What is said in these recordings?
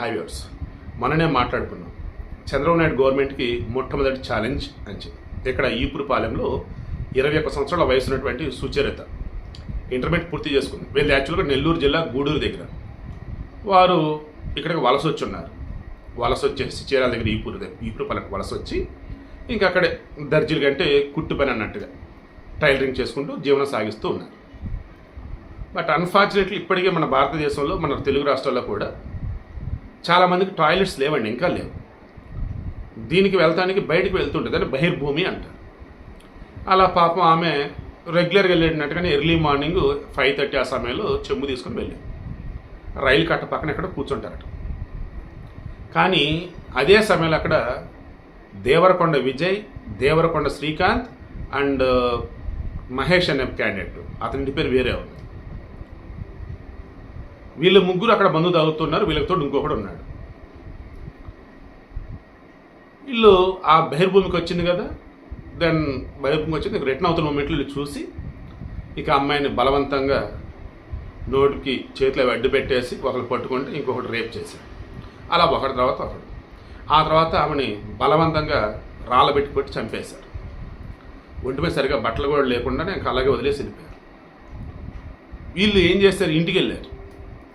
హైవేర్స్ మననే మాట్లాడుకున్నాం. చంద్రబాబు నాయుడు గవర్నమెంట్కి మొట్టమొదటి ఛాలెంజ్ అని చెప్పి. ఇక్కడ ఈపురపాలెంలో ఇరవై ఒక్క సంవత్సరాల వయసు ఉన్నటువంటి సుచరిత. ఇంటర్మీడియట్ పూర్తి చేసుకుంది. వీళ్ళు యాక్చువల్గా నెల్లూరు జిల్లా గూడూరు దగ్గర. వారు ఇక్కడికి వలస వచ్చి ఉన్నారు. వలస వచ్చేసి చీరాల దగ్గర ఈపూరు దగ్గర ఈపురపాలెంకి వలస వచ్చి ఇంకా అక్కడే దర్జీలు కంటే కుట్టు పని అన్నట్టుగా టైలరింగ్ చేసుకుంటూ జీవనం సాగిస్తూ ఉన్నారు. బట్ అన్ఫార్చునేట్లీ ఇప్పటికే మన భారతదేశంలో మన తెలుగు రాష్ట్రాల్లో కూడా చాలామందికి టాయిలెట్స్ లేవండి ఇంకా లేవు. దీనికి వెళ్తానికి బయటికి వెళ్తుంటుంది అంటే బహిర్భూమి అంటారు. అలా పాపం ఆమె రెగ్యులర్గా వెళ్ళినట్టుగానే ఎర్లీ మార్నింగ్ ఫైవ్ థర్టీ ఆ సమయంలో చెంబు తీసుకుని వెళ్ళి రైలు కట్ట పక్కన ఎక్కడ కూర్చుంటారట. కానీ అదే సమయంలో అక్కడ దేవరకొండ విజయ్ దేవరకొండ శ్రీకాంత్ అండ్ uh, మహేష్ అనే క్యాండిడేట్ అతని పేరు వేరే ఉంది. వీళ్ళు ముగ్గురు అక్కడ మందు తాగుతున్నారు వీళ్ళతో ఇంకొకడు ఉన్నాడు. వీళ్ళు ఆ బహిర్భూమికి వచ్చింది కదా? దెన్ బహిర్భూమికి వచ్చింది రిటర్న్ అవుతున్న మెట్లు చూసి ఇక అమ్మాయిని బలవంతంగా నోటికి చేతిలో అడ్డు పెట్టేసి ఒకరు పట్టుకుంటే ఇంకొకటి రేప్ చేశాడు. అలా ఒకటి తర్వాత ఒకడు ఆ తర్వాత ఆమెని బలవంతంగా రాళ్ళ పెట్టి కొట్టి చంపేశారు. ఒంటిపై సరిగా బట్టలు కూడా లేకుండా నేను అలాగే వదిలేసి వెళ్ళిపోయారు. వీళ్ళు ఏం చేస్తారు? ఇంటికి వెళ్ళారు.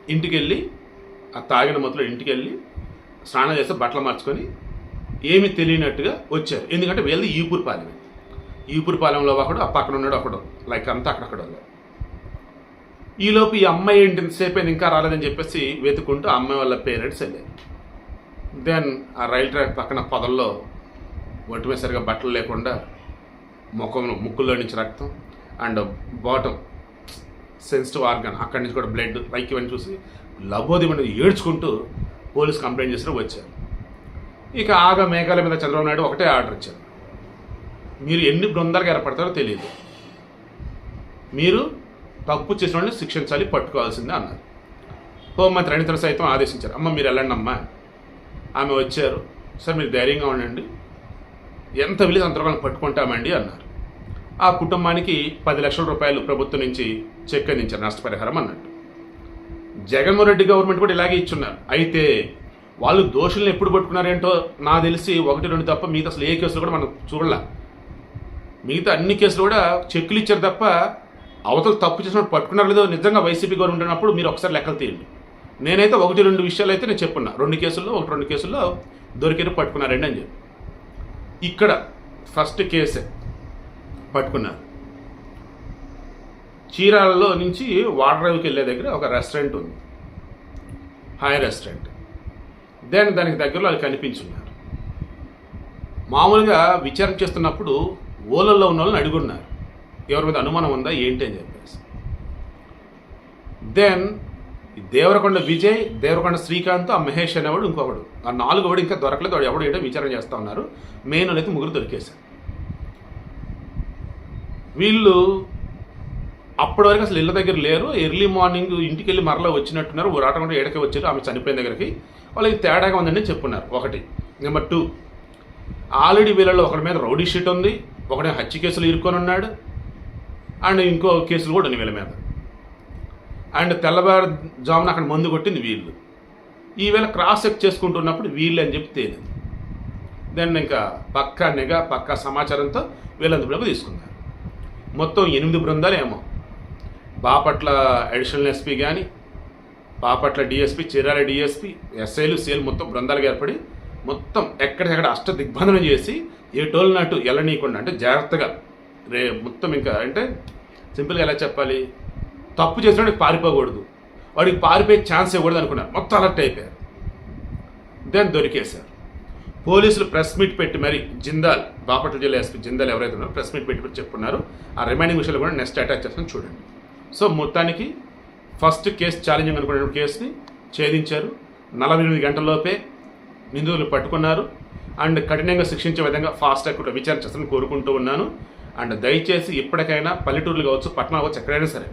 ఇంటికి వెళ్ళి ఆ తాగిన మొత్తంలో ఇంటికి వెళ్ళి స్నానం చేస్తే బట్టలు మార్చుకొని ఏమి తెలియనట్టుగా వచ్చారు. ఎందుకంటే వీళ్ళది ఈపూర్ పాలెం. ఈపూర్ పాలెంలో ఒకడు ఆ పక్కన ఉన్నాడు ఒకడు. లైక్ అంతా అక్కడక్కడ ఈలోపు ఈ అమ్మాయి ఏంటి సేపు ఇంకా రాలేదని చెప్పేసి వెతుకుంటూ ఆ అమ్మాయి వాళ్ళ పేరెంట్స్ వెళ్ళారు. దెన్ ఆ రైల్ ట్రాక్ పక్కన పొదల్లో ఒట్టుమేసరిగా సరిగా బట్టలు లేకుండా ముఖం ముక్కుల్లో నుంచి రక్తం అండ్ బాటమ్ సెన్సిటివ్ ఆర్గన్ అక్కడి నుంచి కూడా బ్లడ్ లైక్ ఇవన్నీ చూసి లబోదిమని ఏడ్చుకుంటూ పోలీస్ కంప్లైంట్ చేసిన వచ్చారు. ఇక ఆగ మేఘాల మీద చంద్రబాబు నాయుడు ఒకటే ఆర్డర్ ఇచ్చారు. మీరు ఎన్ని బృందాలుగా ఏర్పడతారో తెలియదు. మీరు తప్పు చేసిన వాళ్ళని శిక్షించాలి పట్టుకోవాల్సిందే అన్నారు. హోంమంత్రి అనితర సైతం ఆదేశించారు. అమ్మ మీరు వెళ్ళండి అమ్మా. ఆమె వచ్చారు. సార్ మీరు ధైర్యంగా ఉండండి. ఎంత విలువ అంతర్గతం పట్టుకుంటామండి అన్నారు. ఆ కుటుంబానికి పది లక్షల రూపాయలు ప్రభుత్వం నుంచి చెక్ అందించారు నష్టపరిహారం అన్నట్టు. జగన్మోహన్ రెడ్డి గవర్నమెంట్ కూడా ఇలాగే ఇచ్చున్నారు. అయితే వాళ్ళు దోషుల్ని ఎప్పుడు పట్టుకున్నారేంటో నా తెలిసి ఒకటి రెండు తప్ప మిగతా అసలు ఏ కేసులు కూడా మనం చూడలే. మిగతా అన్ని కేసులు కూడా చెక్కులు ఇచ్చారు తప్ప అవతల తప్పు చేసినప్పుడు పట్టుకున్నారు లేదో నిజంగా వైసీపీ గవర్నమెంట్ ఉన్నప్పుడు మీరు ఒకసారి లెక్కలు తీయండి. నేనైతే ఒకటి రెండు విషయాలు అయితే నేను చెప్పున్నా. రెండు కేసుల్లో ఒకటి రెండు కేసుల్లో దొరికిన పట్టుకున్నారండి అని చెప్పి. ఇక్కడ ఫస్ట్ కేసే పట్టుకున్నారు చీరాలలో నుంచి వాడ్రైవ్కి వెళ్ళే దగ్గర ఒక రెస్టారెంట్ ఉంది. Hi restaurant. దెన్ దానికి దగ్గరలో అది కనిపించున్నారు. మామూలుగా విచారణ చేస్తున్నప్పుడు ఓలల్లో ఉన్న వాళ్ళని అడుగున్నారు. ఎవరి మీద అనుమానం ఉందా ఏంటి అని చెప్పేసి. దెన్ దేవరకొండ విజయ్ దేవరకొండ శ్రీకాంత్ ఆ మహేష్ అనేవాడు ఇంకొకడు. ఆ నాలుగు వాడు ఇంకా దొరకలేదు వాడు ఎవడు ఏంటో విచారణ చేస్తూ ఉన్నారు. మెయిన్ అనేది ముగ్గురు దొరికేశారు. వీళ్ళు అప్పటి వరకు అసలు ఇళ్ళ దగ్గర లేరు. ఎర్లీ మార్నింగ్ ఇంటికి వెళ్ళి మరలా వచ్చినట్టున్నారు. రాటకుండా ఏడకే వచ్చారు. ఆమె చనిపోయిన దగ్గరికి. వాళ్ళకి తేడాగా ఉందని చెప్పున్నారు. ఒకటి. Number two. ఆల్రెడీ వీళ్ళలో ఒకటి మీద రౌడీ షీట్ ఉంది. ఒకటి హత్య కేసులు ఇరుక్కొని ఉన్నాడు. అండ్ ఇంకో కేసులు కూడా ఉన్నాయి వీళ్ళ మీద. అండ్ తెల్లవారుజామున అక్కడ మందు కొట్టింది వీళ్ళు. ఈవేళ క్రాస్ చెక్ చేసుకుంటున్నప్పుడు వీళ్ళు అని చెప్పి తేలింది. దెన్ ఇంకా పక్కా నిఘా పక్కా సమాచారంతో వీళ్ళందుకు తీసుకున్నారు. మొత్తం ఎనిమిది బృందాలు ఏమో బాపట్ల అడిషనల్ ఎస్పీ కానీ బాపట్ల డిఎస్పీ చీరాల డిఎస్పీ ఎస్ఐలు సేల్ మొత్తం బృందాలుగా ఏర్పడి మొత్తం ఎక్కడికెక్కడ అష్ట దిగ్బంధనం చేసి ఏ టోల్ నాటు ఎల్లనీయకుండా అంటే జాగ్రత్తగా రే మొత్తం ఇంకా అంటే సింపుల్గా ఎలా చెప్పాలి? తప్పు చేసినోడికి పారిపోకూడదు. వాడికి పారిపోయే ఛాన్స్ ఇవ్వకూడదు అనుకున్నారు. మొత్తం అలర్ట్ అయిపోయారు. దెన్ దొరికేశారు. పోలీసులు ప్రెస్ మీట్ పెట్టి మరి జిందాల్ బాపట్ల జిల్లా ఎస్పీ జిందాల్ ఎవరైతే ఉన్నారో ప్రెస్ మీట్ పెట్టి చెప్పున్నారు. ఆ రిమైనింగ్ విషయాలు కూడా నెక్స్ట్ అటాచ్ చేస్తాను చూడండి. సో మొత్తానికి ఫస్ట్ కేసు ఛాలెంజింగ్ అనుకునే కేసుని ఛేదించారు. నలభై ఎనిమిది గంటల్లోపే నిందితులు పట్టుకున్నారు. అండ్ కఠినంగా శిక్షించే విధంగా ఫాస్ట్ ట్రాక్ విచారణ చేస్తారని కోరుకుంటూ ఉన్నాను. అండ్ దయచేసి ఇప్పటికైనా పల్లెటూర్లు కావచ్చు పట్టణాలు కావచ్చు ఎక్కడైనా సరే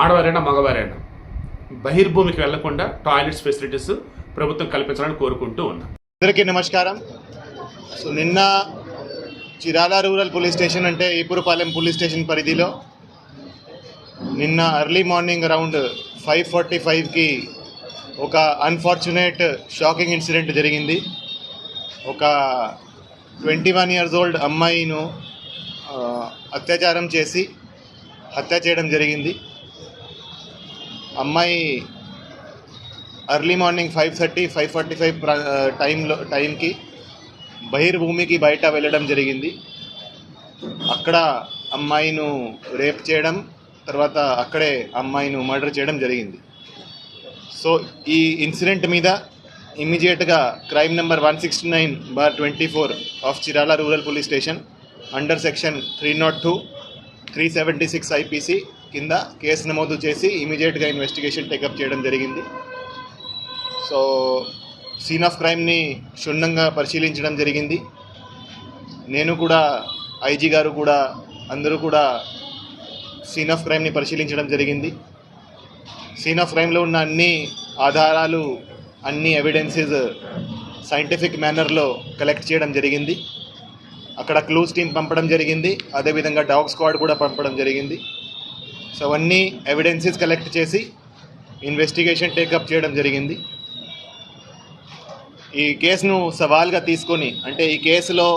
ఆడవారైనా మగవారైనా బహిర్భూమికి వెళ్ళకుండా టాయిలెట్స్ ఫెసిలిటీస్ ప్రభుత్వం కల్పించాలని కోరుకుంటూ ఉన్నాను అందరికీ నమస్కారం. సో నిన్న చిరాల రూరల్ పోలీస్ స్టేషన్ అంటే ఈపురపాలెం పోలీస్ స్టేషన్ పరిధిలో నిన్న early morning around five forty ఫైవ్కి ఒక అన్ఫార్చునేట్ షాకింగ్ ఇన్సిడెంట్ జరిగింది. ఒక ట్వంటీ వన్ ఇయర్స్ ఓల్డ్ అమ్మాయిను అత్యాచారం చేసి హత్య చేయడం జరిగింది. అమ్మాయి early morning five thirty five forty five టైంలో టైంకి బహిర్భూమికి బయట వెళ్ళడం జరిగింది. అక్కడ అమ్మాయిను రేప్ చేయడం తర్వాత అక్కడే అమ్మాయిను మర్డర్ చేయడం జరిగింది. సో ఈ ఇన్సిడెంట్ మీద ఇమ్మీడియట్గా crime number one sixty nine bar twenty four of Chirala rural police station under section three not two three seventy six IPC కింద కేసు నమోదు చేసి ఇమీడియట్గా ఇన్వెస్టిగేషన్ టేకప్ చేయడం జరిగింది. సో సీన్ ఆఫ్ క్రైమ్ని క్షుణ్ణంగా పరిశీలించడం జరిగింది. నేను కూడా ఐజీ గారు కూడా అందరూ కూడా సీన్ ఆఫ్ క్రైమ్ని పరిశీలించడం జరిగింది. సీన్ ఆఫ్ క్రైమ్లో ఉన్న అన్ని ఆధారాలు అన్ని ఎవిడెన్సెస్ సైంటిఫిక్ మేనర్లో కలెక్ట్ చేయడం జరిగింది. అక్కడ క్లూస్ టీం పంపడం జరిగింది. అదేవిధంగా డాగ్ స్క్వాడ్ కూడా పంపడం జరిగింది. సో అవన్నీ ఎవిడెన్సెస్ కలెక్ట్ చేసి ఇన్వెస్టిగేషన్ టేకప్ చేయడం జరిగింది. ఈ కేసును సవాల్గా తీసుకొని అంటే ఈ కేసులో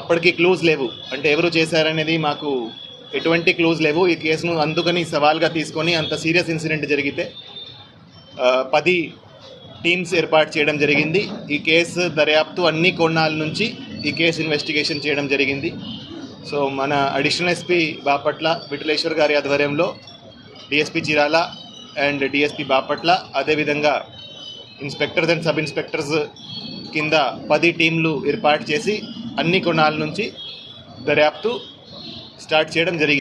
అప్పటికి క్లూజ్ లేవు. అంటే ఎవరు చేశారనేది మాకు ఎటువంటి క్లూజ్ లేవు. ఈ కేసును అందుకని సవాల్గా తీసుకొని అంత సీరియస్ ఇన్సిడెంట్ జరిగితే పది టీమ్స్ ఏర్పాటు చేయడం జరిగింది. ఈ కేసు దర్యాప్తు అన్ని కోణాల నుంచి ఈ కేసు ఇన్వెస్టిగేషన్ చేయడం జరిగింది. సో మన అడిషనల్ ఎస్పీ బాపట్ల విఠలేశ్వర్ గారి ఆధ్వర్యంలో DSP Chirala and DSP Bapatla అదేవిధంగా ఇన్స్పెక్టర్స్ అండ్ సబ్ ఇన్స్పెక్టర్స్ కింద పది టీంలు ఏర్పాటు చేసి అన్ని కోణాల నుంచి దర్యాప్తు స్టార్ట్ చేయడం జరిగింది.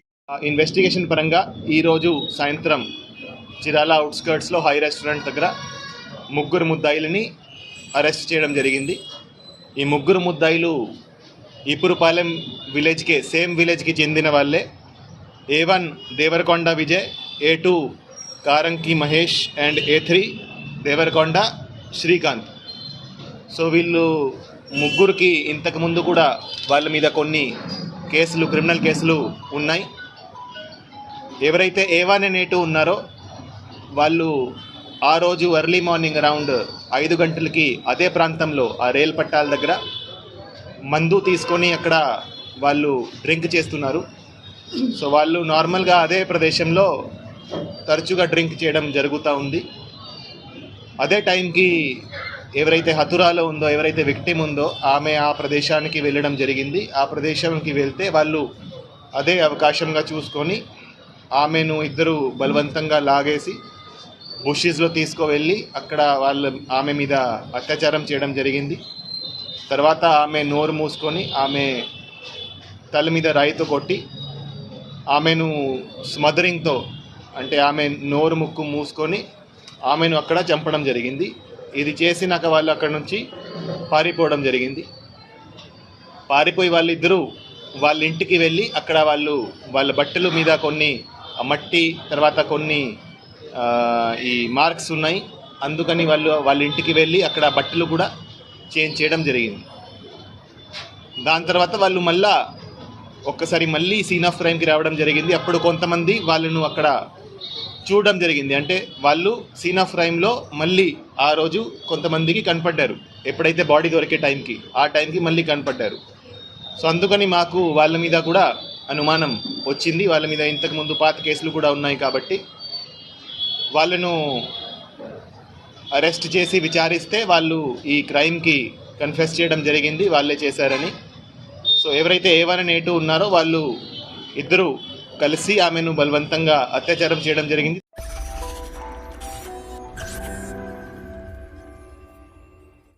ఇన్వెస్టిగేషన్ పరంగా ఈరోజు సాయంత్రం చిరాల అవుట్స్కర్ట్స్లో హై రెస్టారెంట్ దగ్గర ముగ్గురు ముద్దాయిలని అరెస్ట్ చేయడం జరిగింది. ఈ ముగ్గురు ముద్దాయిలు ఈపురుపాలెం విలేజ్కే సేమ్ విలేజ్కి చెందిన వాళ్ళే. A one Devarakonda Vijay A two కారంకి Mahesh and A three Devarakonda Srikanth. So వీళ్ళు ముగ్గురికి ఇంతకుముందు కూడా వాళ్ళ మీద కొన్ని కేసులు క్రిమినల్ కేసులు ఉన్నాయి. ఎవరైతే ఏ నేటు ఉన్నారో వాళ్ళు ఆ రోజు ఎర్లీ మార్నింగ్ అరౌండ్ ఐదు గంటలకి అదే ప్రాంతంలో ఆ రైల్ పట్టాల దగ్గర మందు తీసుకొని అక్కడ వాళ్ళు డ్రింక్ చేస్తున్నారు. సో వాళ్ళు నార్మల్గా అదే ప్రదేశంలో తరచుగా డ్రింక్ చేయడం జరుగుతూ ఉంది. అదే టైంకి ఎవరైతే హతురాలో ఉందో ఎవరైతే విక్టిమ్ ఉందో ఆమె ఆ ప్రదేశానికి వెళ్ళడం జరిగింది. ఆ ప్రదేశానికి వెళ్తే వాళ్ళు అదే అవకాశంగా చూసుకొని ఆమెను ఇద్దరు బలవంతంగా లాగేసి బుషీస్లో తీసుకువెళ్ళి అక్కడ వాళ్ళ ఆమె మీద అత్యాచారం చేయడం జరిగింది. తర్వాత ఆమె నోరు మూసుకొని ఆమె తల మీద రాయితో కొట్టి ఆమెను స్మదరింగ్తో అంటే ఆమె నోరు ముక్కు మూసుకొని ఆమెను అక్కడ చంపడం జరిగింది. ఇది చేసినాక వాళ్ళు అక్కడ నుంచి పారిపోవడం జరిగింది. పారిపోయి వాళ్ళిద్దరూ వాళ్ళ ఇంటికి వెళ్ళి అక్కడ వాళ్ళు వాళ్ళ బట్టల మీద కొన్ని ఆ మట్టి తర్వాత కొన్ని ఈ మార్క్స్ ఉన్నాయి. అందుకని వాళ్ళు వాళ్ళ ఇంటికి వెళ్ళి అక్కడ బట్టలు కూడా చేంజ్ చేయడం జరిగింది. దాని తర్వాత వాళ్ళు మళ్ళా ఒక్కసారి మళ్ళీ సీన్ ఆఫ్ క్రైమ్కి రావడం జరిగింది. అప్పుడు కొంతమంది వాళ్ళను అక్కడ చూడడం జరిగింది. అంటే వాళ్ళు సీన్ ఆఫ్ క్రైమ్లో మళ్ళీ ఆ రోజు కొంతమందికి కనపడ్డారు. ఎప్పుడైతే బాడీ దొరికే టైంకి ఆ టైంకి మళ్ళీ కనపడ్డారు. సో అందుకని మాకు వాళ్ళ మీద కూడా అనుమానం వచ్చింది. వాళ్ళ మీద ఇంతకుముందు పాత కేసులు కూడా ఉన్నాయి కాబట్టి వాళ్ళను అరెస్ట్ చేసి విచారిస్తే వాళ్ళు ఈ క్రైమ్కి కన్ఫెస్ చేయడం జరిగింది. వాళ్ళే చేశారని. సో ఎవరైతే ఏ వన్ ఏ టూ ఉన్నారో వాళ్ళు ఇద్దరు కలిసి ఆమెను బలవంతంగా అత్యాచారం చేయడం జరిగింది.